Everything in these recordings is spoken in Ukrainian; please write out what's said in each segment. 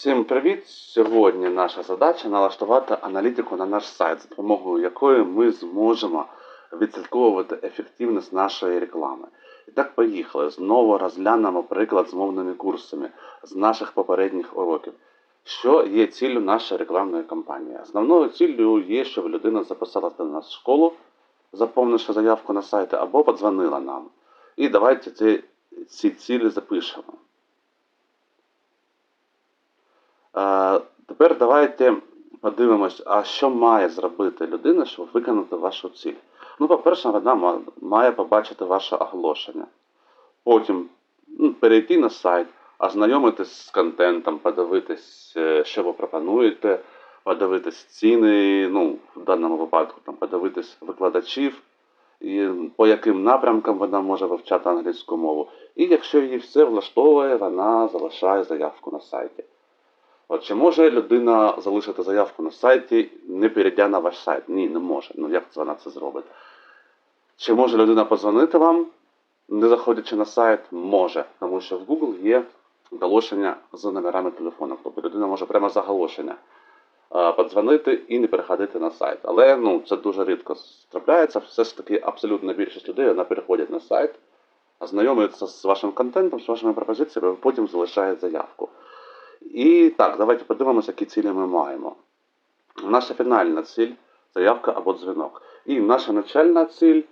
Всім привіт! Сьогодні наша задача налаштувати аналітику на наш сайт, за допомогою якої ми зможемо відслідковувати ефективність нашої реклами. І так, поїхали. Знову розглянемо приклад з мовними курсами з наших попередніх уроків. Що є ціллю нашої рекламної кампанії? Основною ціллю є, щоб людина записалася до нас в школу, заповнивши заявку на сайті, або подзвонила нам. І давайте ці, ці цілі запишемо. Е, Тепер давайте подивимось, а що має зробити людина, щоб виконати вашу ціль. Ну, по-перше, вона має побачити ваше оголошення. Потім ну, перейти на сайт, ознайомитись з контентом, подивитись, е, що ви пропонуєте, подивитись ціни, ну, в даному випадку там, подивитись викладачів, і по яким напрямкам вона може вивчати англійську мову. І якщо її все влаштовує, вона залишає заявку на сайті. От чи може людина залишити заявку на сайті, не перейдя на ваш сайт? Ні, не може. Ну як вона це зробить? Чи може людина подзвонити вам, не заходячи на сайт? Може, тому що в Google є оголошення з номерами телефону. Тобто людина може прямо з оголошення е, подзвонити і не переходити на сайт. Але ну, це дуже рідко трапляється. Все ж таки абсолютна більшість людей вона переходять на сайт, ознайомується з вашим контентом, з вашими пропозиціями, потім залишає заявку. І так, давайте подивимося, які цілі ми маємо. Наша фінальна ціль заявка або дзвінок. І наша начальна ціль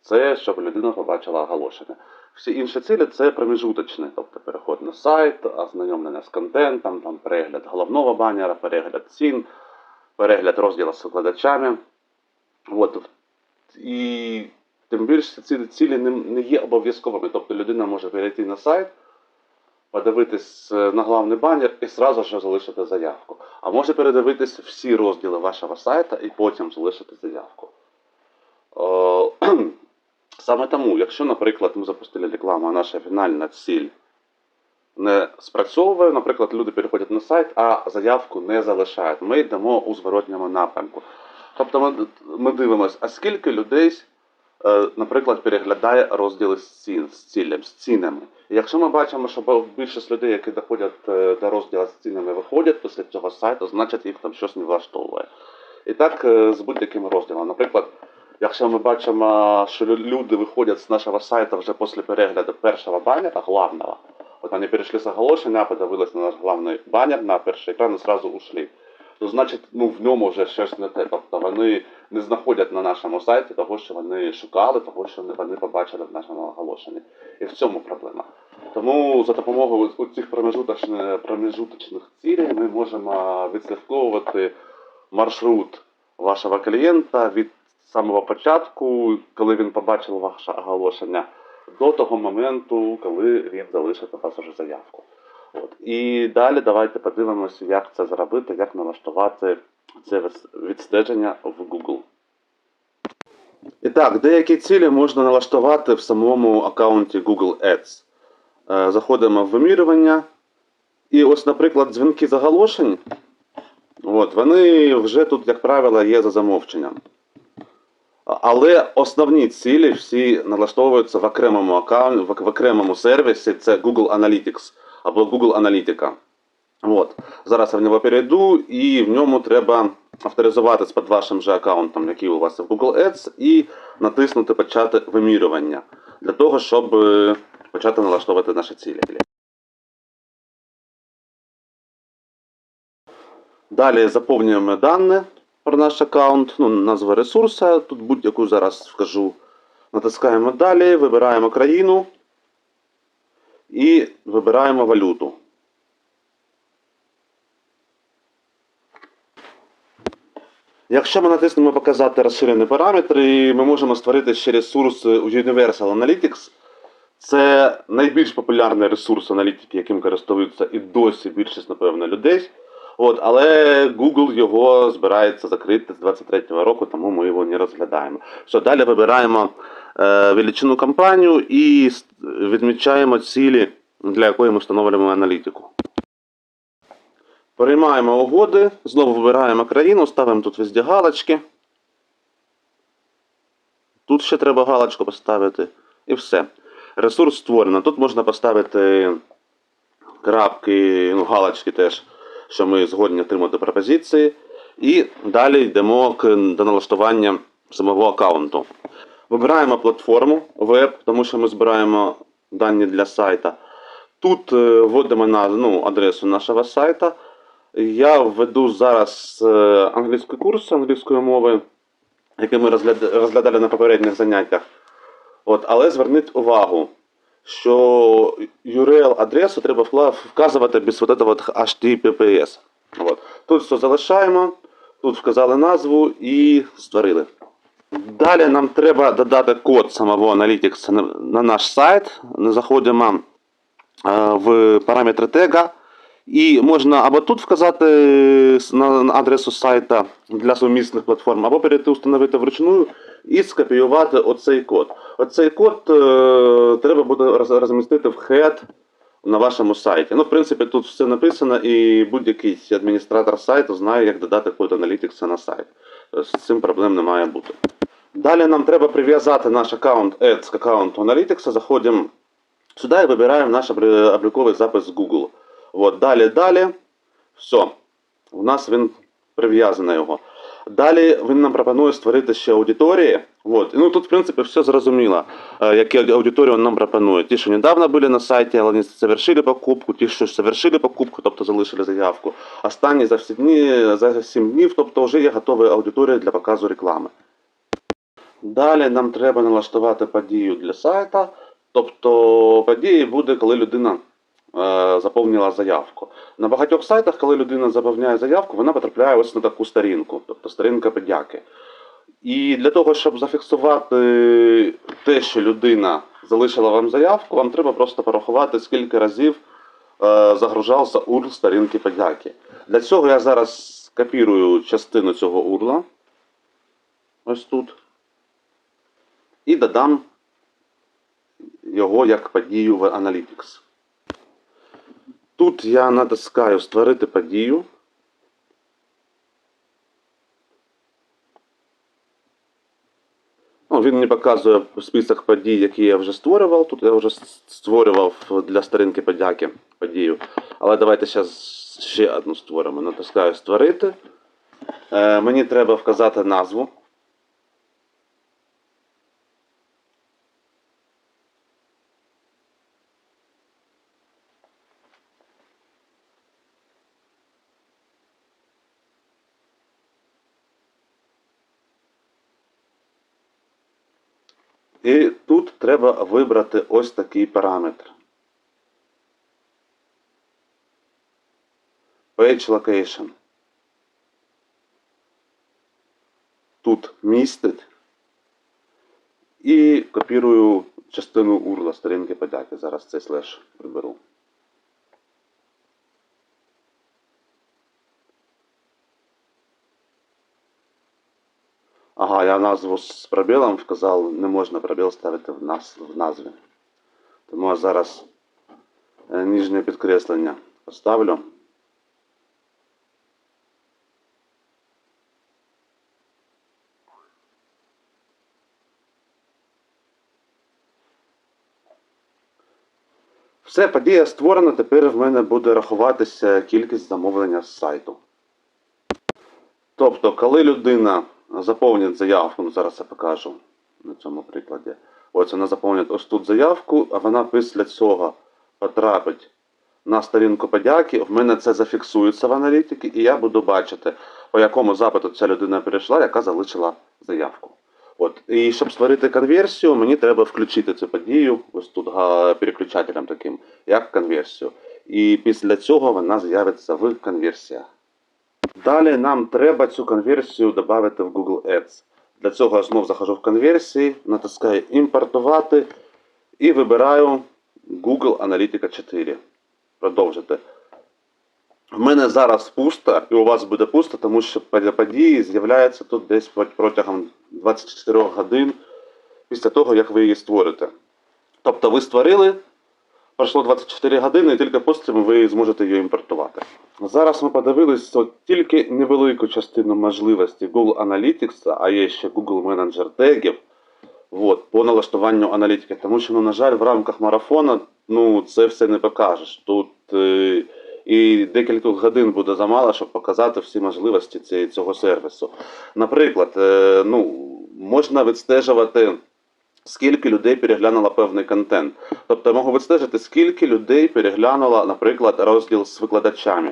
це щоб людина побачила оголошення. Всі інші цілі це проміжуточні, тобто переход на сайт, ознайомлення з контентом, там, перегляд головного банера, перегляд цін, перегляд розділу з викладачами. От. І тим більше ці цілі не, є обов'язковими. Тобто людина може перейти на сайт, подивитись е, на главний банер і сразу ж залишити заявку. А може передивитись всі розділи вашого сайта і потім залишити заявку. Саме тому, якщо, наприклад, ми запустили рекламу, а наша фінальна ціль не спрацьовує, наприклад, люди переходять на сайт, а заявку не залишають. Ми йдемо у зворотньому напрямку. Тобто ми, ми дивимося, а скільки людей, е, наприклад, переглядає розділи з цін, з цілем, з цінами. Якщо ми бачимо, що більшість людей, які доходять е, до розділу з цінами, виходять після цього сайту, значить їх там щось не влаштовує. І так е, з будь-яким розділом. Наприклад, якщо ми бачимо, що люди виходять з нашого сайту вже після перегляду першого банера, главного, от вони перейшли з оголошення, подивилися на наш главний банер, на перший екран і зразу ушли. То значить, ну в ньому вже щось не те. Тобто вони не знаходять на нашому сайті того, що вони шукали, того, що вони побачили в нашому оголошенні. І в цьому проблема. Тому за допомогою цих промежуточних, цілей ми можемо відслідковувати маршрут вашого клієнта від самого початку, коли він побачив ваше оголошення, до того моменту, коли він залишить на вас вже заявку. От. І далі давайте подивимося, як це зробити, як налаштувати це відстеження в Google. І так, деякі цілі можна налаштувати в самому аккаунті Google Ads. Е, Заходимо в вимірювання. І ось, наприклад, дзвінки з оголошень. От, вони вже тут, як правило, є за замовченням. Але основні цілі всі налаштовуються в окремому аккаунті, в, в окремому сервісі, це Google Analytics або Google Аналітика. От. Зараз я в нього перейду, і в ньому треба авторизуватись під вашим же аккаунтом, який у вас в Google Ads, і натиснути почати вимірювання для того, щоб е, почати налаштовувати наші цілі. Далі заповнюємо дані про наш аккаунт, ну, назва ресурсу, тут будь-яку зараз вкажу. Натискаємо далі, вибираємо країну і вибираємо валюту. Якщо ми натиснемо показати розширені параметри, ми можемо створити ще ресурс Universal Analytics. Це найбільш популярний ресурс аналітики, яким користуються і досі більшість, напевно, людей. От, але Google його збирається закрити з 23-го року, тому ми його не розглядаємо. Що далі вибираємо е, величину компанію і відмічаємо цілі, для якої ми встановлюємо аналітику. Переймаємо угоди, знову вибираємо країну, ставимо тут везде галочки. Тут ще треба галочку поставити. І все. Ресурс створено. Тут можна поставити крапки, ну, галочки теж. що ми згодні отримати пропозиції. І далі йдемо до налаштування самого аккаунту. Вибираємо платформу веб, тому що ми збираємо дані для сайта. Тут е, вводимо ну, адресу нашого сайта. Я введу зараз е, англійський курс англійської мови, який ми розглядали на попередніх заняттях. От, але зверніть увагу, що URL-адресу треба вказувати без вот этого HTTPS. От. Тут все залишаємо, тут вказали назву і створили. Далі нам треба додати код самого Analytics на, на наш сайт. Заходимо е, в параметри тега. І можна або тут вказати на на адресу сайта для сумісних платформ, або перейти встановити вручну і скопіювати оцей код. Оцей код е, треба буде розмістити в head на вашому сайті. Ну, в принципі, тут все написано, і будь-який адміністратор сайту знає, як додати код Analytics на сайт. Е, З цим проблем не має бути. Далі нам треба прив'язати наш аккаунт Ads к аккаунту Analytics. Заходимо сюди і вибираємо наш обліковий запис з Google. От, далі, далі. Все. У нас він прив'язаний його. Далі він нам пропонує створити ще аудиторії. От. Ну тут, в принципі, все зрозуміло, е, які аудиторії він нам пропонує. Ті, що недавно були на сайті, але не завершили покупку, ті, що завершили покупку, тобто залишили заявку. Останні за всі дні, за 7 днів, тобто вже є готові аудиторії для показу реклами. Далі нам треба налаштувати подію для сайта. Тобто події буде, коли людина заповнила заявку. На багатьох сайтах, коли людина заповняє заявку, вона потрапляє ось на таку сторінку, тобто сторінка подяки. І для того, щоб зафіксувати те, що людина залишила вам заявку, вам треба просто порахувати, скільки разів е, загружався URL сторінки подяки. Для цього я зараз копірую частину цього URL, ось тут, і додам його як подію в Analytics. Тут я натискаю Створити подію. Ну, він мені показує список подій, які я вже створював. Тут я вже створював для сторінки подяки подію. Але давайте зараз ще одну створимо. Натискаю Створити. Е, мені треба вказати назву. І тут треба вибрати ось такий параметр. Page Location. Тут містить. І копірую частину урла сторінки подяки. Зараз цей слеш приберу. Ага, я назву з пробілом вказав, не можна пробіл ставити в, нас, в назві. Тому я зараз е, нижнє підкреслення поставлю. Все, подія створена, тепер в мене буде рахуватися кількість замовлення з сайту. Тобто, коли людина заповнить заявку, ну зараз я покажу на цьому прикладі. Ось вона заповнить ось тут заявку, а вона після цього потрапить на сторінку подяки. В мене це зафіксується в аналітиці, і я буду бачити, по якому запиту ця людина перейшла, яка залишила заявку. От. І щоб створити конверсію, мені треба включити цю подію ось тут переключателем таким, як конверсію. І після цього вона з'явиться в конверсіях. Далі нам треба цю конверсію додати в Google Ads. Для цього я знову заходжу в конверсії, натискаю імпортувати і вибираю Google Analytica 4. Продовжити. В мене зараз пусто, і у вас буде пусто, тому що под- події з'являються тут десь протягом 24 годин після того, як ви її створите. Тобто ви створили, пройшло 24 години, і тільки потім ви зможете її імпортувати. Зараз ми подивились от тільки невелику частину можливості Google Analytics, а є ще Google Manager тегів от, по налаштуванню аналітики. Тому що, ну, на жаль, в рамках марафону ну, це все не покажеш. Тут е, і декілька годин буде замало, щоб показати всі можливості цього сервісу. Наприклад, е, ну, можна відстежувати. Скільки людей переглянуло певний контент. Тобто я можу відстежити, скільки людей переглянуло, наприклад, розділ з викладачами,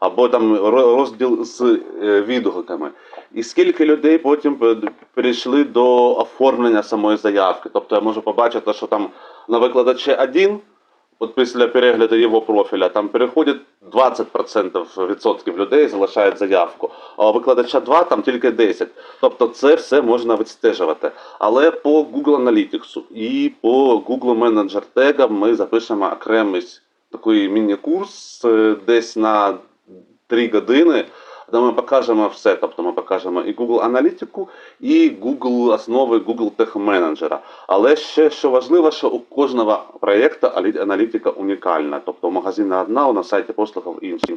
або там розділ з е, відгуками. І скільки людей потім пе- перейшли до оформлення самої заявки. Тобто я можу побачити, що там на викладачі один, от після перегляду його профіля, там переходить 20% відсотків людей залишають заявку, а викладача 2 там тільки 10. Тобто це все можна відстежувати. Але по Google Analytics і по Google Manager Tag ми запишемо окремий такий міні-курс е, десь на 3 години, де ми покажемо все. Тобто ми покажемо і Google аналітику, і Google основи Google Tech Manager. Але ще що важливо, що у кожного проєкту аналітика унікальна. Тобто магазин одна, у нас сайті послуг інший.